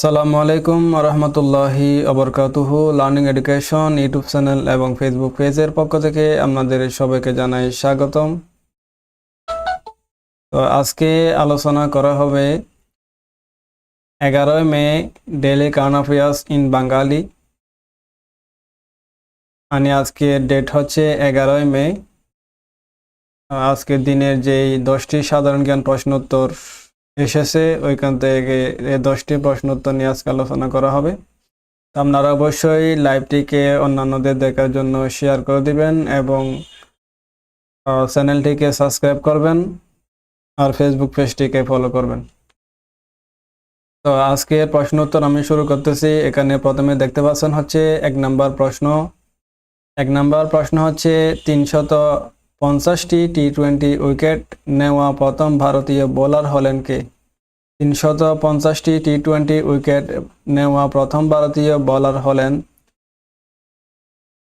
সালামু আলাইকুম রহমতুল্লাহি অবরকাতুহু লার্নিং এডুকেশন ইউটিউব চ্যানেল এবং ফেসবুক পেজের পক্ষ থেকে আপনাদের সবাইকে জানাই স্বাগতম। তো আজকে আলোচনা করা হবে এগারোই May daily current affairs in Bengali মানে আজকে ডেট হচ্ছে এগারোই মে। আজকের দিনের যেই দশটি সাধারণ জ্ঞান প্রশ্নোত্তর এসেছে, ওইখান থেকে দশটি প্রশ্ন উত্তর নিয়ে আজকে আলোচনা করা হবে। আপনারা অবশ্যই লাইভটিকে অন্যান্যদের দেখার জন্য শেয়ার করে দিবেন এবং চ্যানেলটিকে সাবস্ক্রাইব করবেন আর ফেসবুক পেজটিকে ফলো করবেন। তো আজকে প্রশ্ন উত্তর আমি শুরু করতেছি। এখানে প্রথমে দেখতে পাচ্ছেন হচ্ছে এক নাম্বার প্রশ্ন। এক নাম্বার প্রশ্ন হচ্ছে তিনশত পঞ্চাশটি টি টোয়েন্টি উইকেট নেওয়া প্রথম ভারতীয় বোলার হলেন কে? তিনশত পঞ্চাশটি টি টোয়েন্টি উইকেট নেওয়া প্রথম ভারতীয় বোলার হলেন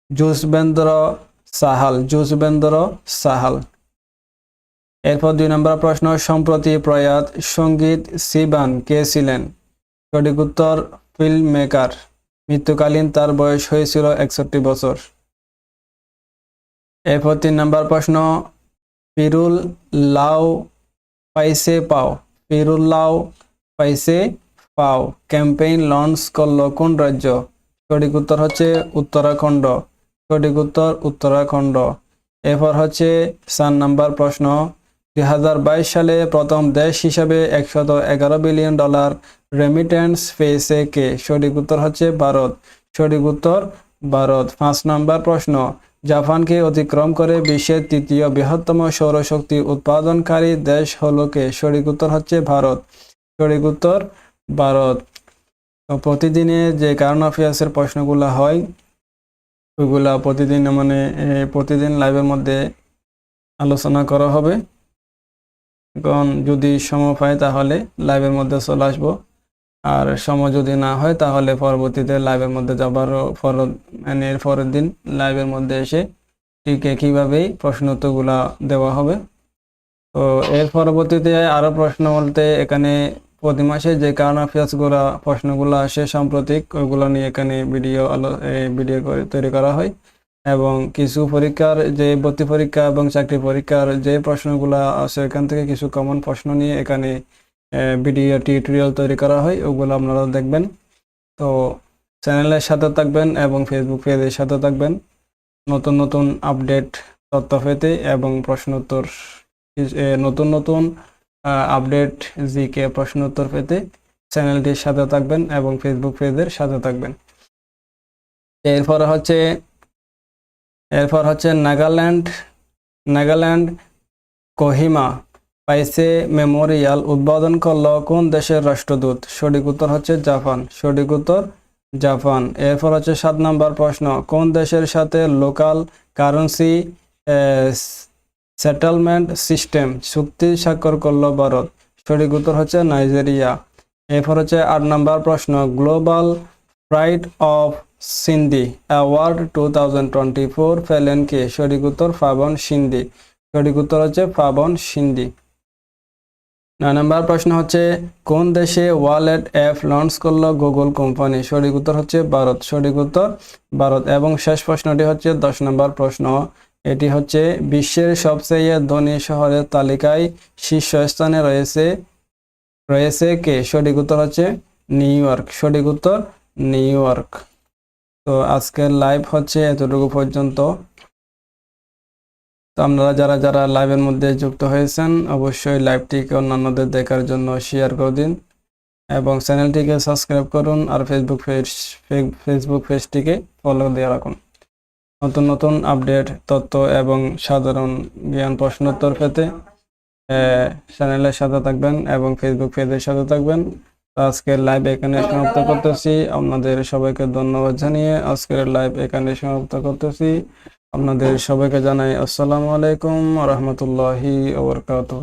যুজবেন্দ্র সাহাল যুজবেন্দ্র সাহাল। এরপর দুই নম্বর প্রশ্ন, সম্প্রতি প্রয়াত সংগীত সিবান কে ছিলেন? সঠিক উত্তর ফিল্ম মেকার মৃত্যুকালীন তার বয়স হয়েছিল একষট্টি বছর। এরপর তিন নম্বর প্রশ্ন পিরুল লাউ পাইসে পাও? পিরুল লাউ পাইসে পাও। ক্যাম্পেইন লঞ্চ করল কোন রাজ্য? সঠিক উত্তর হচ্ছে উত্তরাখণ্ড। সঠিক উত্তর উত্তরাখণ্ড। এরপর হচ্ছে চার নাম্বার প্রশ্ন দুই হাজার বাইশ সালে প্রথম দেশ হিসাবে একশত এগারো বিলিয়ন ডলার রেমিটেন্স পেয়েছে কে? সঠিক উত্তর হচ্ছে ভারত। সঠিক উত্তর ভারত। পাঁচ নাম্বার প্রশ্ন জাপানকে অতিক্রম করে বিশ্বের তৃতীয় বৃহত্তম সৌরশক্তি উৎপাদনকারী দেশ হলো কে সঠিক উত্তর হচ্ছে ভারত। সঠিক উত্তর ভারত। প্রতিদিনে যে কারণ অফিয়ার্সের প্রশ্নগুলো হয়, ওইগুলা প্রতিদিন মানে প্রতিদিন লাইভের মধ্যে আলোচনা করা হবে। এখন যদি সময় পাই তাহলে লাইভের মধ্যে চলে আসব। আর সময় যদি না হয়, তাহলে পরবর্তীতে লাইভের মধ্যে যাবারও পর মানে এর পরের দিন লাইভের মধ্যে এসে ঠিক প্রশ্ন উত্তরগুলা দেওয়া হবে। তো এর পরবর্তীতে আরও প্রশ্ন বলতে এখানে প্রতি মাসে যে কারণ অ্যাফেয়ার্সগুলা প্রশ্নগুলো আসে সাম্প্রতিক ওইগুলো নিয়ে এখানে ভিডিও আলো ভিডিও করে তৈরি করা হয়। এবং কিছু পরীক্ষার যে ভর্তি পরীক্ষা এবং চাকরি পরীক্ষার যে প্রশ্নগুলো আছে, এখান থেকে কিছু কমন প্রশ্ন নিয়ে এখানে ভিডিও টিউটোরিয়াল তৈরি করা হয়, ওগুলো আপনারা দেখবেন। তো চ্যানেলের সাথে থাকবেন এবং ফেসবুক পেজের সাথে থাকবেন। নতুন নতুন আপডেট তথ্য পেতে এবং প্রশ্নোত্তর নতুন নতুন আপডেট, জি জিকে প্রশ্নোত্তর পেতে চ্যানেলটির সাথে থাকবেন এবং ফেসবুক পেজের সাথে থাকবেন। এরপর হচ্ছে এরপর হচ্ছে নাগাল্যান্ড নাগাল্যান্ড, কোহিমা। পাইসে মেমোরিয়াল উদ্বোধন করল কোন দেশের রাষ্ট্রদূত? সঠিক উত্তর হচ্ছে জাপান। সঠিক উত্তর, জাপান। এরপর হচ্ছে সাত নাম্বার প্রশ্ন। কোন দেশের সাথে লোকাল কারেন্সি সেটেলমেন্ট সিস্টেম চুক্তি স্বাক্ষর করল ভারত? সঠিক উত্তর হচ্ছে নাইজেরিয়া। এরপর হচ্ছে আট নাম্বার প্রশ্ন। Global pride of Sindhi, award two thousand twenty four ফেলেন কে? সঠিক উত্তর, ফাবন সিন্ধি। সঠিক উত্তর হচ্ছে ফাবন সিন্ধি। নয় নম্বর প্রশ্ন হচ্ছে, কোন দেশে ওয়ালেট অ্যাপ লঞ্চ করল গুগল কোম্পানি? সঠিক উত্তর হচ্ছে ভারত। সঠিক উত্তর ভারত। এবং শেষ প্রশ্নটি হচ্ছে দশ নম্বর প্রশ্ন। এটি হচ্ছে, বিশ্বের সবচেয়ে ধনী শহরের তালিকায় শীর্ষস্থানে রয়েছে রয়েছে কে? সঠিক উত্তর হচ্ছে নিউ ইয়র্ক। সঠিক উত্তর নিউ ইয়র্ক। তো আজকের লাইভ হচ্ছে এতটুকু পর্যন্ত। তো আপনারা যারা যারা লাইভের মধ্যে যুক্ত হয়েছেন, অবশ্যই লাইভটিকে অন্যান্যদের দেখার জন্য শেয়ার করে দিন এবং চ্যানেলটিকে সাবস্ক্রাইব করুন আর ফেসবুক পেজ ফেসবুক পেজটিকে ফলো দিয়ে রাখুন। নতুন নতুন আপডেট তথ্য এবং সাধারণ জ্ঞান প্রশ্নোত্তর পেতে চ্যানেলের সাথে থাকবেন এবং ফেসবুক পেজের সাথে থাকবেন। আজকের লাইভ এখানে সমাপ্ত করতেছি। আপনাদের সবাইকে ধন্যবাদ জানিয়ে আজকের লাইভ এখানে সমাপ্ত করতেছি। আপনাদের সবাইকে জানাই আসসালামু আলাইকুম রহমতুল্লাহি ওবরকাতুহ